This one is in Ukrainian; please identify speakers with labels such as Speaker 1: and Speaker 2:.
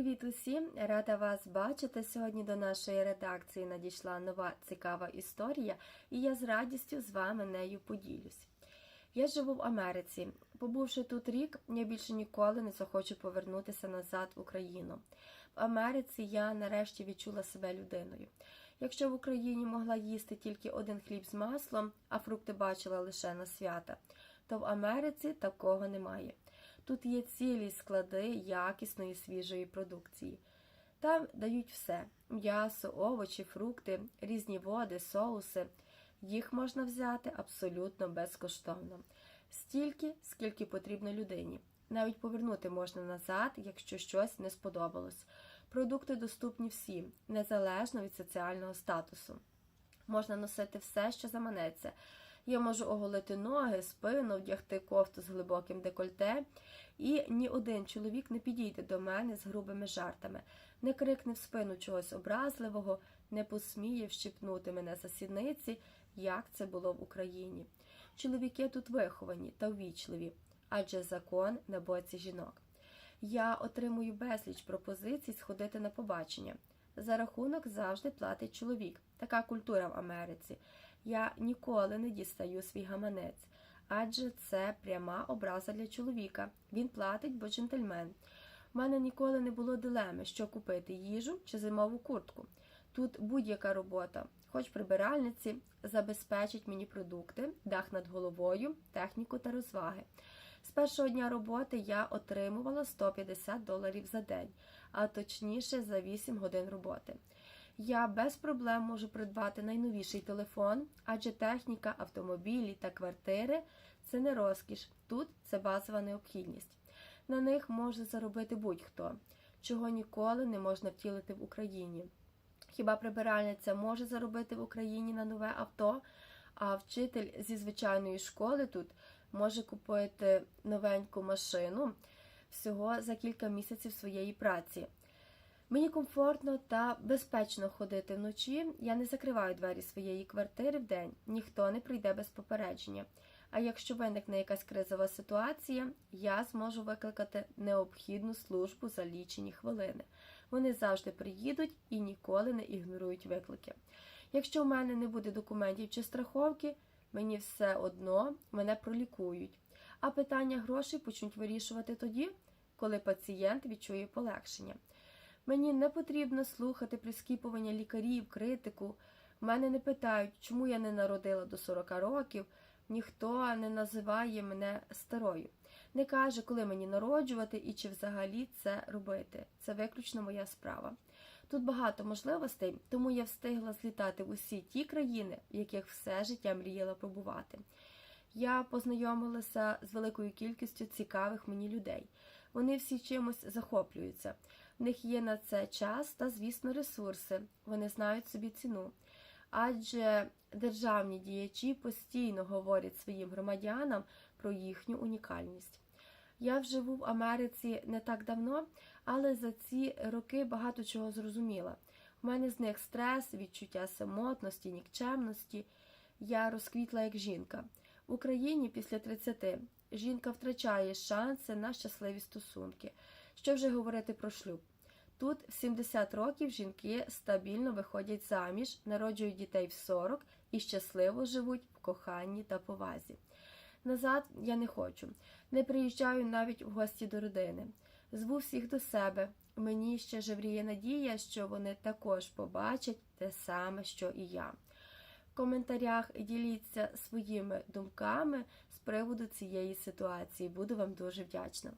Speaker 1: Привіт усім! Рада вас бачити. Сьогодні до нашої редакції надійшла нова цікава історія, і я з радістю з вами нею поділюсь. Я живу в Америці. Побувши тут рік, я більше ніколи не захочу повернутися назад в Україну. В Америці я нарешті відчула себе людиною. Якщо в Україні могла їсти тільки один хліб з маслом, а фрукти бачила лише на свята, то в Америці такого немає. Тут є цілі склади якісної свіжої продукції. Там дають все: м'ясо, овочі, фрукти, різні води, соуси. Їх можна взяти абсолютно безкоштовно, стільки, скільки потрібно людині. Навіть повернути можна назад, якщо щось не сподобалось. Продукти доступні всім, незалежно від соціального статусу. Можна носити все, що заманеться. Я можу оголити ноги, спину, вдягти кофту з глибоким декольте, і ні один чоловік не підійде до мене з грубими жартами, не крикне в спину чогось образливого, не посміє вщипнути мене за сідниці, як це було в Україні. Чоловіки тут виховані та ввічливі, адже закон на боці жінок. Я отримую безліч пропозицій сходити на побачення. За рахунок завжди платить чоловік. Така культура в Америці. Я ніколи не дістаю свій гаманець, адже це пряма образа для чоловіка. Він платить, бо джентльмен. У мене ніколи не було дилеми, що купити їжу чи зимову куртку. Тут будь-яка робота, хоч прибиральниці, забезпечить мені продукти, дах над головою, техніку та розваги. З першого дня роботи я отримувала 150 доларів за день, а точніше за 8 годин роботи. Я без проблем можу придбати найновіший телефон, адже техніка, автомобілі та квартири це не розкіш, тут це базова необхідність. На них може заробити будь-хто, чого ніколи не можна втілити в Україні. Хіба прибиральниця може заробити в Україні на нове авто, а вчитель зі звичайної школи тут може купити новеньку машину всього за кілька місяців своєї праці. Мені комфортно та безпечно ходити вночі. Я не закриваю двері своєї квартири в день, ніхто не прийде без попередження. А якщо виникне якась кризова ситуація, я зможу викликати необхідну службу за лічені хвилини. Вони завжди приїдуть і ніколи не ігнорують виклики. Якщо в мене не буде документів чи страховки, мені все одно мене пролікують. А питання грошей почнуть вирішувати тоді, коли пацієнт відчує полегшення. Мені не потрібно слухати прискіпування лікарів, критику. Мене не питають, чому я не народила до 40 років, ніхто не називає мене старою. Не каже, коли мені народжувати і чи взагалі це робити. Це виключно моя справа. Тут багато можливостей, тому я встигла злітати в усі ті країни, в яких все життя мріяла побувати. Я познайомилася з великою кількістю цікавих мені людей. Вони всі чимось захоплюються. В них є на це час та, звісно, ресурси. Вони знають собі ціну. Адже державні діячі постійно говорять своїм громадянам про їхню унікальність. Я вживу в Америці не так давно, але за ці роки багато чого зрозуміла. У мене з них стрес, відчуття самотності, нікчемності. Я розквітла як жінка. В Україні після 30 жінка втрачає шанси на щасливі стосунки. Що вже говорити про шлюб? Тут в 70 років жінки стабільно виходять заміж, народжують дітей в 40 і щасливо живуть в коханні та повазі. Назад я не хочу, не приїжджаю навіть в гості до родини. Зву всіх до себе. Мені ще жевріє надія, що вони також побачать те саме, що і я. В коментарях діліться своїми думками з приводу цієї ситуації. Буду вам дуже вдячна.